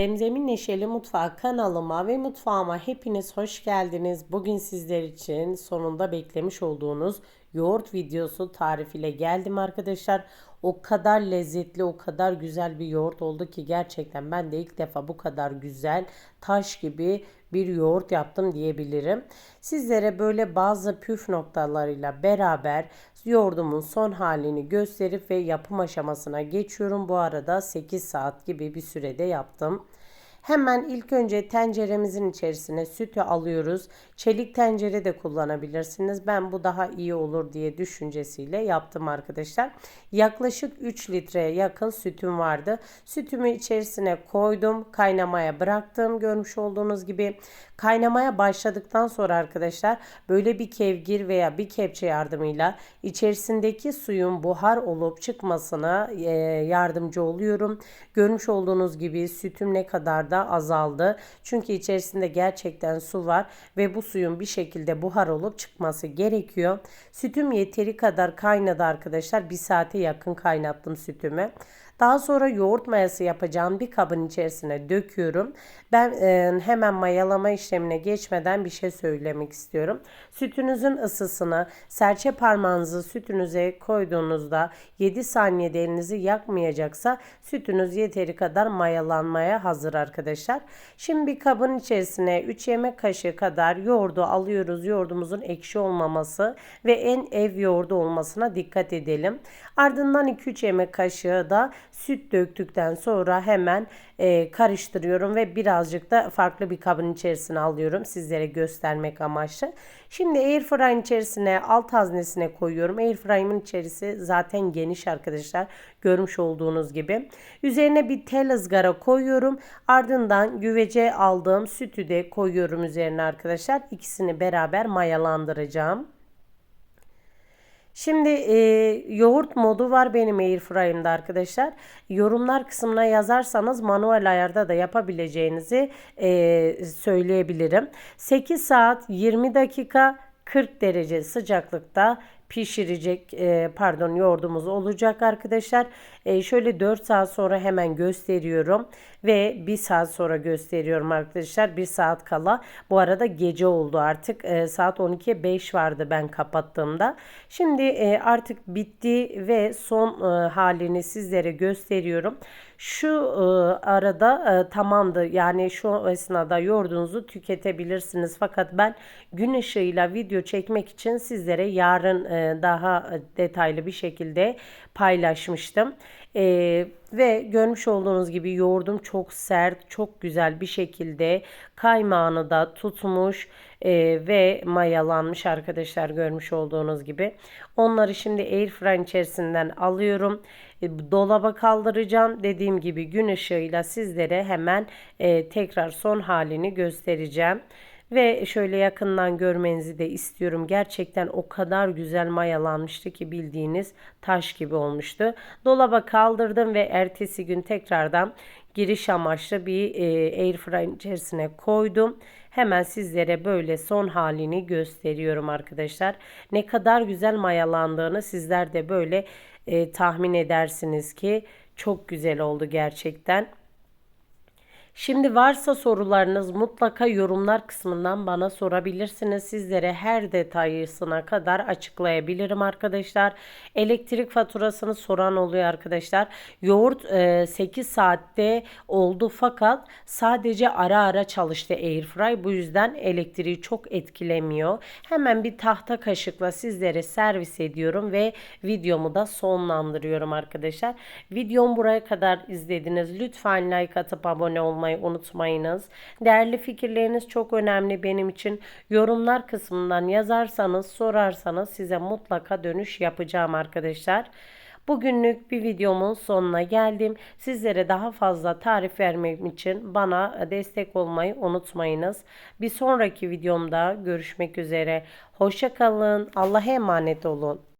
Zemzemin Neşeli Mutfağı kanalıma ve mutfağıma hepiniz hoş geldiniz. Bugün sizler için sonunda beklemiş olduğunuz yoğurt videosu tarifiyle geldim arkadaşlar. O kadar lezzetli, o kadar güzel bir yoğurt oldu ki gerçekten ben de ilk defa bu kadar güzel, taş gibi bir yoğurt yaptım diyebilirim. Sizlere böyle bazı püf noktalarıyla beraber yoğurdumun son halini gösterip ve yapım aşamasına geçiyorum. Bu arada 8 saat gibi bir sürede yaptım. Hemen ilk önce tenceremizin içerisine sütü alıyoruz. Çelik tencere de kullanabilirsiniz. Ben bu daha iyi olur diye düşüncesiyle yaptım arkadaşlar. Yaklaşık 3 litreye yakın sütüm vardı. Sütümü içerisine koydum. Kaynamaya bıraktım. Görmüş olduğunuz gibi kaynamaya başladıktan sonra arkadaşlar böyle bir kevgir veya bir kepçe yardımıyla içerisindeki suyun buhar olup çıkmasına yardımcı oluyorum. Görmüş olduğunuz gibi sütüm ne kadar da azaldı. Çünkü içerisinde gerçekten su var ve bu suyun bir şekilde buhar olup çıkması gerekiyor. Sütüm yeteri kadar kaynadı arkadaşlar. Bir saate yakın kaynattım sütümü. Daha sonra yoğurt mayası yapacağım bir kabın içerisine döküyorum. Ben e, hemen mayalama işlemine geçmeden bir şey söylemek istiyorum. Sütünüzün ısısını serçe parmağınızı sütünüze koyduğunuzda 7 saniyede elinizi yakmayacaksa sütünüz yeteri kadar mayalanmaya hazır arkadaşlar. Şimdi bir kabın içerisine 3 yemek kaşığı kadar yoğurdu alıyoruz. Yoğurdumuzun ekşi olmaması ve en ev yoğurdu olmasına dikkat edelim. Ardından 2-3 yemek kaşığı da süt döktükten sonra hemen e, karıştırıyorum ve birazcık da farklı bir kabın içerisine alıyorum sizlere göstermek amaçlı. Şimdi airfryer'ın içerisine alt haznesine koyuyorum. Airfryer'ın içerisi zaten geniş arkadaşlar. Görmüş olduğunuz gibi. Üzerine bir tel ızgara koyuyorum. Ardından güvece aldığım sütü de koyuyorum üzerine arkadaşlar. İkisini beraber mayalandıracağım. Şimdi e, yoğurt modu var benim airfryer'ımda arkadaşlar. Yorumlar kısmına yazarsanız manuel ayarda da yapabileceğinizi e, söyleyebilirim. 8 saat 20 dakika 40 derece sıcaklıkta pişirecek e, pardon yoğurdumuz olacak arkadaşlar. E, şöyle 4 saat sonra hemen gösteriyorum ve 1 saat sonra gösteriyorum arkadaşlar. 1 saat kala. Bu arada gece oldu artık. E, saat 12'ye 5 vardı ben kapattığımda. Şimdi e, artık bitti ve son e, halini sizlere gösteriyorum. Şu e, arada e, tamamdı. Yani şu esnada yoğurdunuzu tüketebilirsiniz. Fakat ben gün ışığıyla video çekmek için sizlere yarın e, daha detaylı bir şekilde paylaşmıştım. Ee, ve görmüş olduğunuz gibi yoğurdum çok sert, çok güzel bir şekilde kaymağını da tutmuş e, ve mayalanmış arkadaşlar görmüş olduğunuz gibi. Onları şimdi airfryer içerisinden alıyorum. E, dolaba kaldıracağım. Dediğim gibi gün ışığıyla sizlere hemen e, tekrar son halini göstereceğim. Ve şöyle yakından görmenizi de istiyorum. Gerçekten o kadar güzel mayalanmıştı ki bildiğiniz taş gibi olmuştu. Dolaba kaldırdım ve ertesi gün tekrardan giriş amaçlı bir e, airfryer içerisine koydum. Hemen sizlere böyle son halini gösteriyorum arkadaşlar. Ne kadar güzel mayalandığını sizler de böyle e, tahmin edersiniz ki çok güzel oldu gerçekten. Şimdi varsa sorularınız mutlaka yorumlar kısmından bana sorabilirsiniz. Sizlere her detayısına kadar açıklayabilirim arkadaşlar. Elektrik faturasını soran oluyor arkadaşlar. Yoğurt e, 8 saatte oldu fakat sadece ara ara çalıştı airfry. Bu yüzden elektriği çok etkilemiyor. Hemen bir tahta kaşıkla sizlere servis ediyorum ve videomu da sonlandırıyorum arkadaşlar. Videom buraya kadar izlediniz. Lütfen like atıp abone olmayı olmayı unutmayınız. Değerli fikirleriniz çok önemli benim için. Yorumlar kısmından yazarsanız, sorarsanız size mutlaka dönüş yapacağım arkadaşlar. Bugünlük bir videomun sonuna geldim. Sizlere daha fazla tarif vermem için bana destek olmayı unutmayınız. Bir sonraki videomda görüşmek üzere. Hoşçakalın. Allah'a emanet olun.